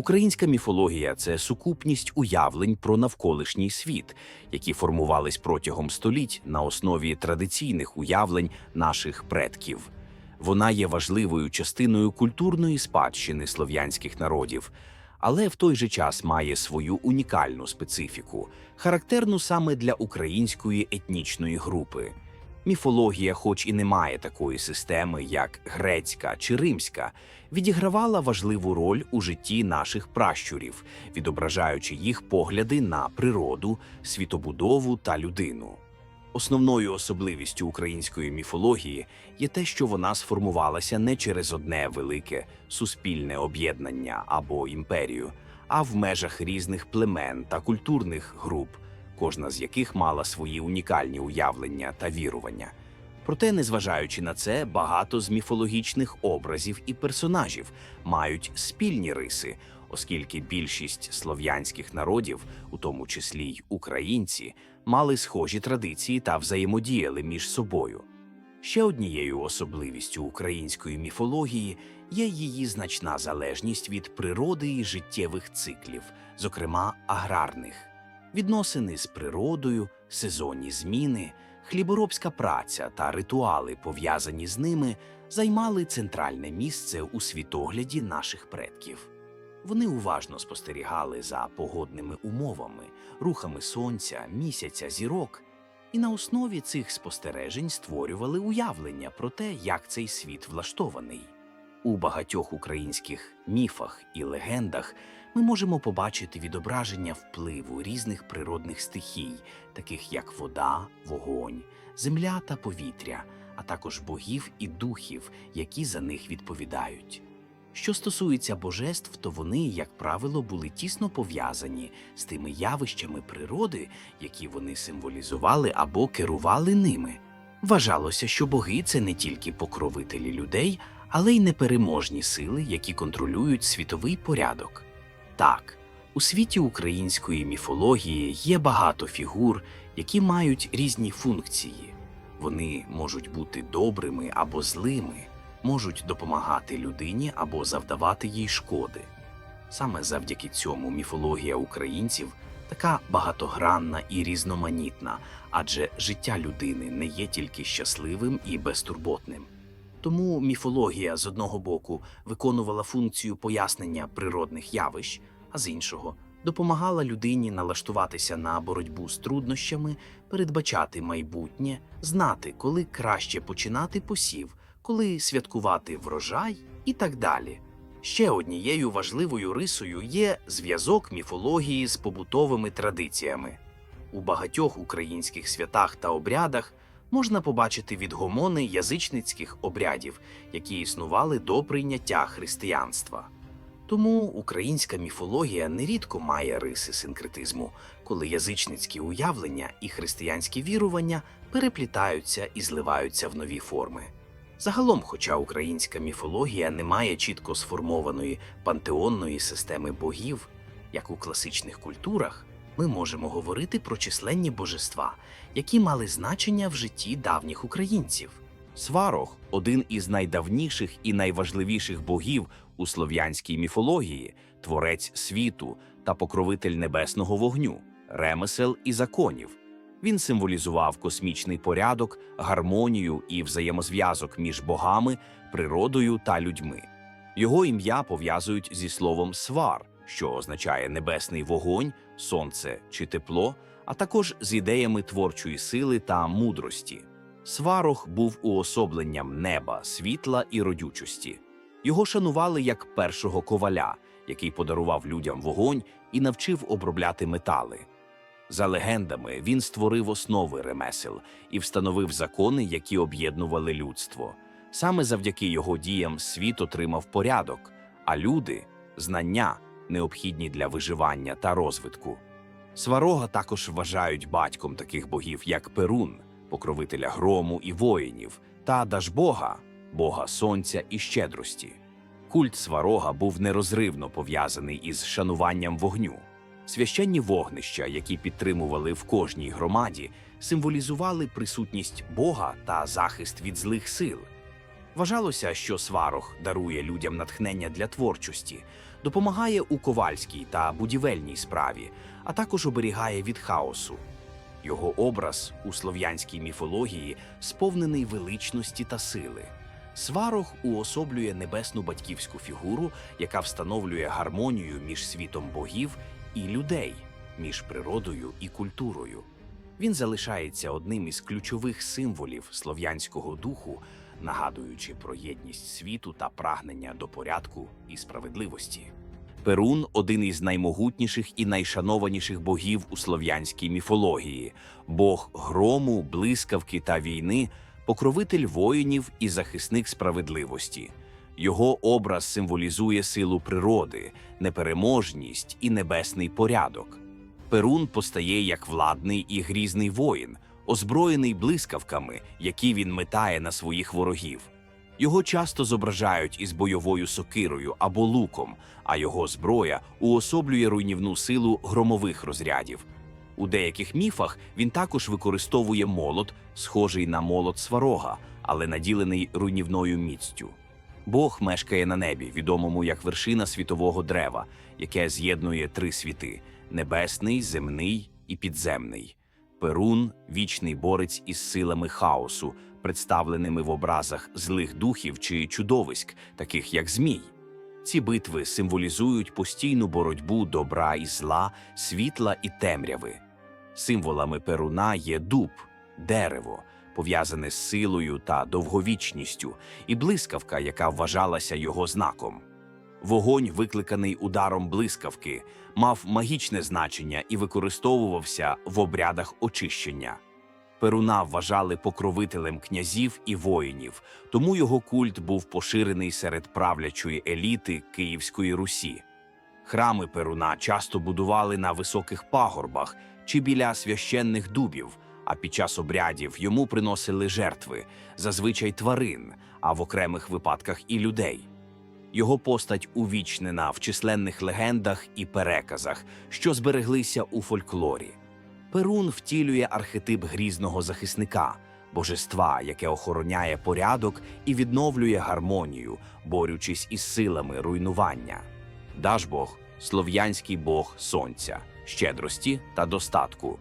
Українська міфологія це сукупність уявлень про навколишній світ, які формувались протягом століть на основі традиційних уявлень наших предків. Вона є важливою частиною культурної спадщини слов'янських народів, але в той же час має свою унікальну специфіку, характерну саме для української етнічної групи. Міфологія, хоч і не має такої системи, як грецька чи римська, відігравала важливу роль у житті наших пращурів, відображаючи їх погляди на природу, світобудову та людину. Основною особливістю української міфології є те, що вона сформувалася не через одне велике суспільне об'єднання або імперію, а в межах різних племен та культурних груп, кожна з яких мала свої унікальні уявлення та вірування. Проте, незважаючи на це, багато з міфологічних образів і персонажів мають спільні риси, оскільки більшість слов'янських народів, у тому числі й українці, мали схожі традиції та взаємодіяли між собою. Ще однією особливістю української міфології є її значна залежність від природи і життєвих циклів, зокрема аграрних. Відносини з природою, сезонні зміни, хліборобська праця та ритуали, пов'язані з ними, займали центральне місце у світогляді наших предків. Вони уважно спостерігали за погодними умовами, рухами сонця, місяця, зірок, і на основі цих спостережень створювали уявлення про те, як цей світ влаштований. У багатьох українських міфах і легендах ми можемо побачити відображення впливу різних природних стихій, таких як вода, вогонь, земля та повітря, а також богів і духів, які за них відповідають. Що стосується божеств, то вони, як правило, були тісно пов'язані з тими явищами природи, які вони символізували або керували ними. Вважалося, що боги це не тільки покровителі людей, але й непереможні сили, які контролюють світовий порядок. Так, у світі української міфології є багато фігур, які мають різні функції. Вони можуть бути добрими або злими, можуть допомагати людині або завдавати їй шкоди. Саме завдяки цьому міфологія українців така багатогранна і різноманітна, адже життя людини не є тільки щасливим і безтурботним. Тому міфологія з одного боку виконувала функцію пояснення природних явищ, а з іншого допомагала людині налаштуватися на боротьбу з труднощами, передбачати майбутнє, знати, коли краще починати посів, коли святкувати врожай і так далі. Ще однією важливою рисою є зв'язок міфології з побутовими традиціями. У багатьох українських святах та обрядах можна побачити відгомони язичницьких обрядів, які існували до прийняття християнства. Тому українська міфологія нерідко має риси синкретизму, коли язичницькі уявлення і християнські вірування переплітаються і зливаються в нові форми. Загалом, хоча українська міфологія не має чітко сформованої пантеонної системи богів, як у класичних культурах, ми можемо говорити про численні божества, які мали значення в житті давніх українців. Сварог один із найдавніших і найважливіших богів у слов'янській міфології, творець світу та покровитель небесного вогню, ремесел і законів. Він символізував космічний порядок, гармонію і взаємозв'язок між богами, природою та людьми. Його ім'я пов'язують зі словом свар, що означає небесний вогонь, сонце чи тепло, а також з ідеями творчої сили та мудрості. Сварог був уособленням неба, світла і родючості. Його шанували як першого коваля, який подарував людям вогонь і навчив обробляти метали. За легендами, він створив основи ремесел і встановив закони, які об'єднували людство. Саме завдяки його діям світ отримав порядок, а люди знання, необхідні для виживання та розвитку. Сварога також вважають батьком таких богів, як Перун, покровителя грому і воїнів, та Дажбога, бога сонця і щедрості. Культ сварога був нерозривно пов'язаний із шануванням вогню. Священні вогнища, які підтримували в кожній громаді, символізували присутність Бога та захист від злих сил. Вважалося, що сварог дарує людям натхнення для творчості, допомагає у ковальській та будівельній справі, а також оберігає від хаосу. Його образ у слов'янській міфології сповнений величності та сили. Сварог уособлює небесну батьківську фігуру, яка встановлює гармонію між світом богів і людей, між природою і культурою. Він залишається одним із ключових символів слов'янського духу, нагадуючи про єдність світу та прагнення до порядку і справедливості. Перун один із наймогутніших і найшанованіших богів у слов'янській міфології, бог грому, блискавки та війни, покровитель воїнів і захисник справедливості. Його образ символізує силу природи, непереможність і небесний порядок. Перун постає як владний і грізний воїн, озброєний блискавками, які він метає на своїх ворогів. Його часто зображають із бойовою сокирою або луком, а його зброя уособлює руйнівну силу громових розрядів. У деяких міфах він також використовує молот, схожий на молот сварога, але наділений руйнівною міцтю. Бог мешкає на небі, відомому як вершина світового дерева, яке з'єднує три світи небесний, земний і підземний. Перун вічний борець із силами хаосу, представленими в образах злих духів чи чудовиськ, таких як змій. Ці битви символізують постійну боротьбу добра і зла, світла і темряви. Символами Перуна є дуб, дерево, пов'язане з силою та довговічністю, і блискавка, яка вважалася його знаком. Вогонь, викликаний ударом блискавки, мав магічне значення і використовувався в обрядах очищення. Перуна вважали покровителем князів і воїнів, тому його культ був поширений серед правлячої еліти Київської Русі. Храми Перуна часто будували на високих пагорбах чи біля священних дубів, а під час обрядів йому приносили жертви, зазвичай тварин, а в окремих випадках і людей. Його постать увічнена в численних легендах і переказах, що збереглися у фольклорі. Перун втілює архетип грізного захисника, божества, яке охороняє порядок і відновлює гармонію, борючись із силами руйнування. Дажбог слов'янський бог сонця, щедрості та достатку.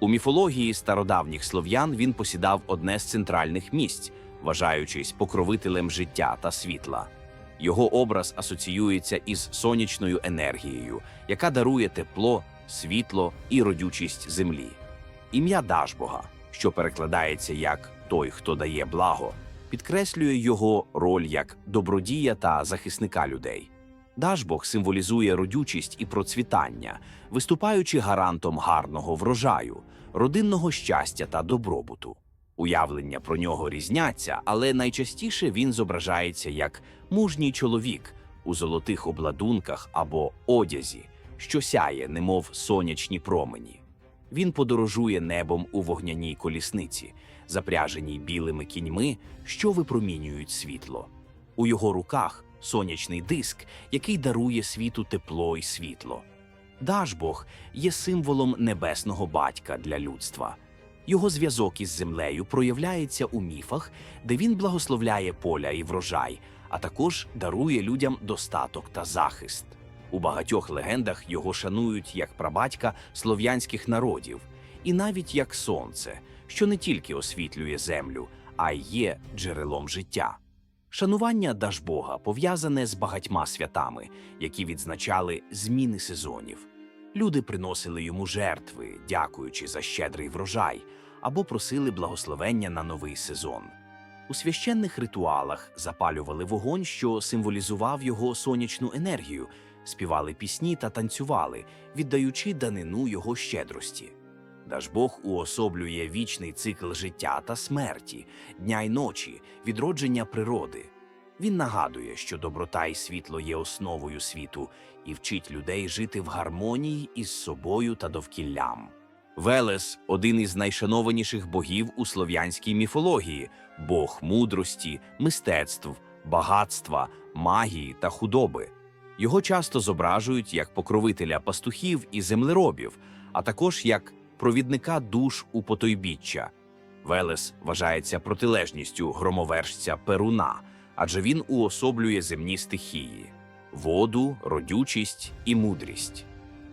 У міфології стародавніх слов'ян він посідав одне з центральних місць, вважаючись покровителем життя та світла. Його образ асоціюється із сонячною енергією, яка дарує тепло, світло і родючість землі. Ім'я Дажбога, що перекладається як той, хто дає благо, підкреслює його роль як добродія та захисника людей. Дажбог символізує родючість і процвітання, виступаючи гарантом гарного врожаю, родинного щастя та добробуту. Уявлення про нього різняться, але найчастіше він зображається як мужній чоловік у золотих обладунках або одязі, що сяє, немов сонячні промені. Він подорожує небом у вогняній колісниці, запряженій білими кіньми, що випромінюють світло. У його руках сонячний диск, який дарує світу тепло і світло. Дажбог є символом небесного батька для людства. Його зв'язок із землею проявляється у міфах, де він благословляє поля і врожай, а також дарує людям достаток та захист. У багатьох легендах його шанують як прабатька слов'янських народів, і навіть як сонце, що не тільки освітлює землю, а й є джерелом життя. Шанування Дажбога пов'язане з багатьма святами, які відзначали зміни сезонів. Люди приносили йому жертви, дякуючи за щедрий врожай, або просили благословення на новий сезон. У священних ритуалах запалювали вогонь, що символізував його сонячну енергію, співали пісні та танцювали, віддаючи данину його щедрості. Дажбог уособлює вічний цикл життя та смерті, дня й ночі, відродження природи. Він нагадує, що доброта і світло є основою світу і вчить людей жити в гармонії із собою та довкіллям. Велес один із найшанованіших богів у слов'янській міфології, бог мудрості, мистецтв, багатства, магії та худоби. Його часто зображують як покровителя пастухів і землеробів, а також як провідника душ у потойбіччя. Велес вважається протилежністю громовержця Перуна, адже він уособлює земні стихії воду, родючість і мудрість.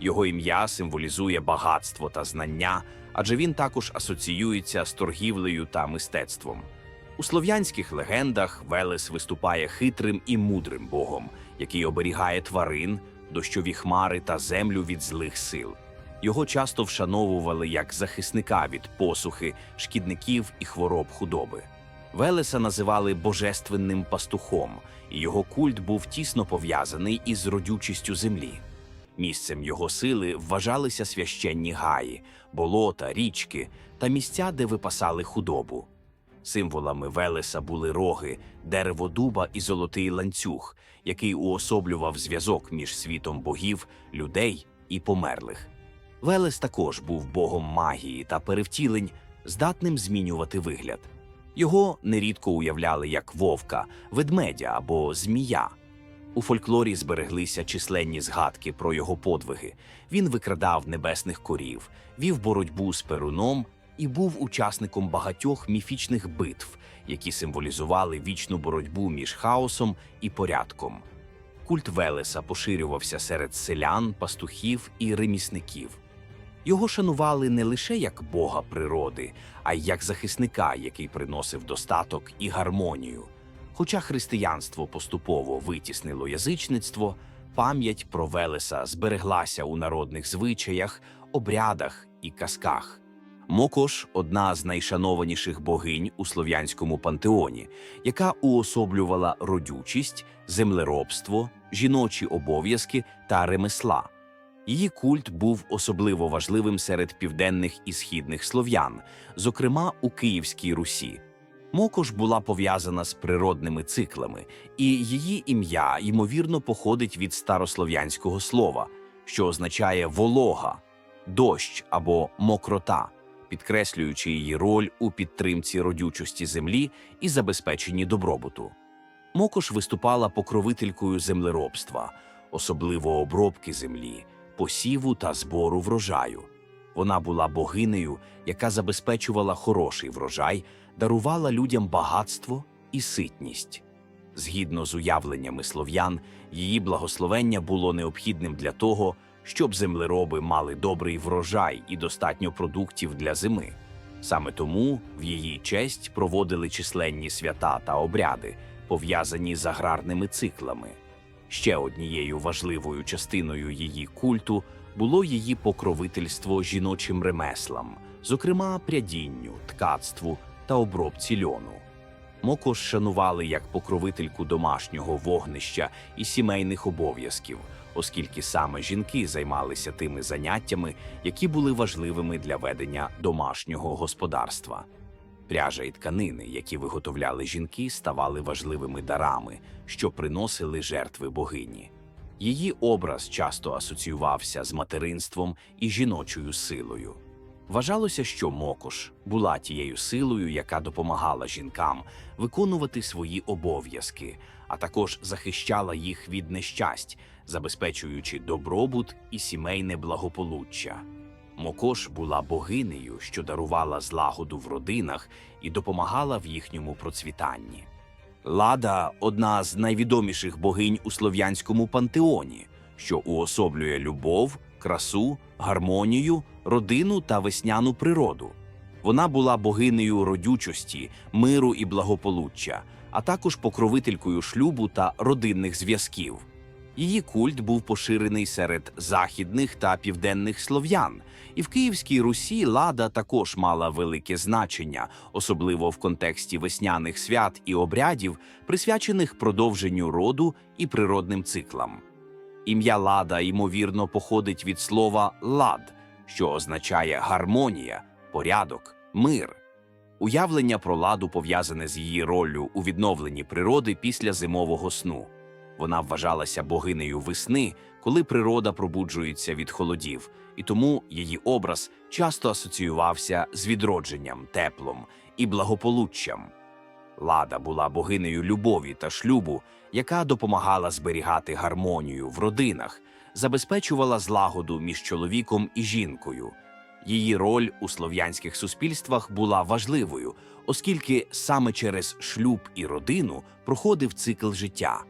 Його ім'я символізує багатство та знання, адже він також асоціюється з торгівлею та мистецтвом. У слов'янських легендах Велес виступає хитрим і мудрим богом, який оберігає тварин, дощові хмари та землю від злих сил. Його часто вшановували як захисника від посухи, шкідників і хвороб худоби. Велеса називали божественним пастухом, і його культ був тісно пов'язаний із родючістю землі. Місцем його сили вважалися священні гаї, болота, річки та місця, де випасали худобу. Символами Велеса були роги, дерево дуба і золотий ланцюг, який уособлював зв'язок між світом богів, людей і померлих. Велес також був богом магії та перевтілень, здатним змінювати вигляд. Його нерідко уявляли як вовка, ведмедя або змія. У фольклорі збереглися численні згадки про його подвиги. Він викрадав небесних корів, вів боротьбу з перуном і був учасником багатьох міфічних битв, які символізували вічну боротьбу між хаосом і порядком. Культ Велеса поширювався серед селян, пастухів і ремісників. Його шанували не лише як бога природи, а й як захисника, який приносив достаток і гармонію. Хоча християнство поступово витіснило язичництво, пам'ять про Велеса збереглася у народних звичаях, обрядах і казках. Мокош одна з найшанованіших богинь у слов'янському пантеоні, яка уособлювала родючість, землеробство, жіночі обов'язки та ремесла. Її культ був особливо важливим серед південних і східних слов'ян, зокрема у Київській Русі. Мокош була пов'язана з природними циклами, і її ім'я, ймовірно, походить від старослов'янського слова, що означає волога, дощ або мокрота, підкреслюючи її роль у підтримці родючості землі і забезпеченні добробуту. Мокош виступала покровителькою землеробства, особливо обробки землі, посіву та збору врожаю. Вона була богинею, яка забезпечувала хороший врожай, дарувала людям багатство і ситність. Згідно з уявленнями слов'ян, її благословення було необхідним для того, щоб землероби мали добрий врожай і достатньо продуктів для зими. Саме тому в її честь проводили численні свята та обряди, пов'язані з аграрними циклами. Ще однією важливою частиною її культу було її покровительство жіночим ремеслам, зокрема прядінню, ткацтву та обробці льону. Мокош шанували як покровительку домашнього вогнища і сімейних обов'язків, оскільки саме жінки займалися тими заняттями, які були важливими для ведення домашнього господарства. Пряжа і тканини, які виготовляли жінки, ставали важливими дарами, що приносили жертви богині. Її образ часто асоціювався з материнством і жіночою силою. Вважалося, що Мокош була тією силою, яка допомагала жінкам виконувати свої обов'язки, а також захищала їх від нещасть, забезпечуючи добробут і сімейне благополуччя. Мокош була богинею, що дарувала злагоду в родинах і допомагала в їхньому процвітанні. Лада одна з найвідоміших богинь у слов'янському пантеоні, що уособлює любов, красу, гармонію, родину та весняну природу. Вона була богинею родючості, миру і благополуччя, а також покровителькою шлюбу та родинних зв'язків. Її культ був поширений серед західних та південних слов'ян, і в Київській Русі лада також мала велике значення, особливо в контексті весняних свят і обрядів, присвячених продовженню роду і природним циклам. Ім'я лада ймовірно походить від слова лад, що означає гармонія, порядок, мир. Уявлення про ладу пов'язане з її роллю у відновленні природи після зимового сну. Вона вважалася богинею весни, коли природа пробуджується від холодів, і тому її образ часто асоціювався з відродженням, теплом і благополуччям. Лада була богинею любові та шлюбу, яка допомагала зберігати гармонію в родинах, забезпечувала злагоду між чоловіком і жінкою. Її роль у слов'янських суспільствах була важливою, оскільки саме через шлюб і родину проходив цикл життя.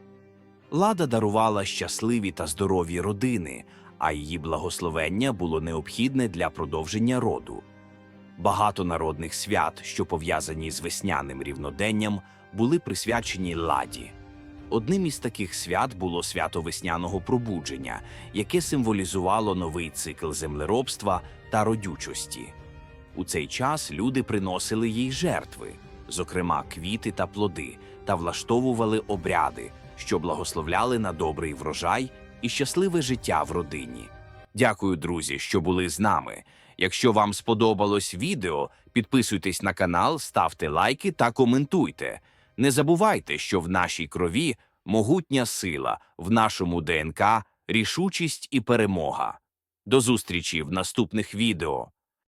Лада дарувала щасливі та здорові родини, а її благословення було необхідне для продовження роду. Багато народних свят, що пов'язані з весняним рівноденням, були присвячені ладі. Одним із таких свят було свято весняного пробудження, яке символізувало новий цикл землеробства та родючості. У цей час люди приносили їй жертви, зокрема квіти та плоди, та влаштовували обряди, що благословляли на добрий врожай і щасливе життя в родині. Дякую, друзі, що були з нами. Якщо вам сподобалось відео, підписуйтесь на канал, ставте лайки та коментуйте. Не забувайте, що в нашій крові могутня сила, в нашому ДНК рішучість і перемога. До зустрічі в наступних відео.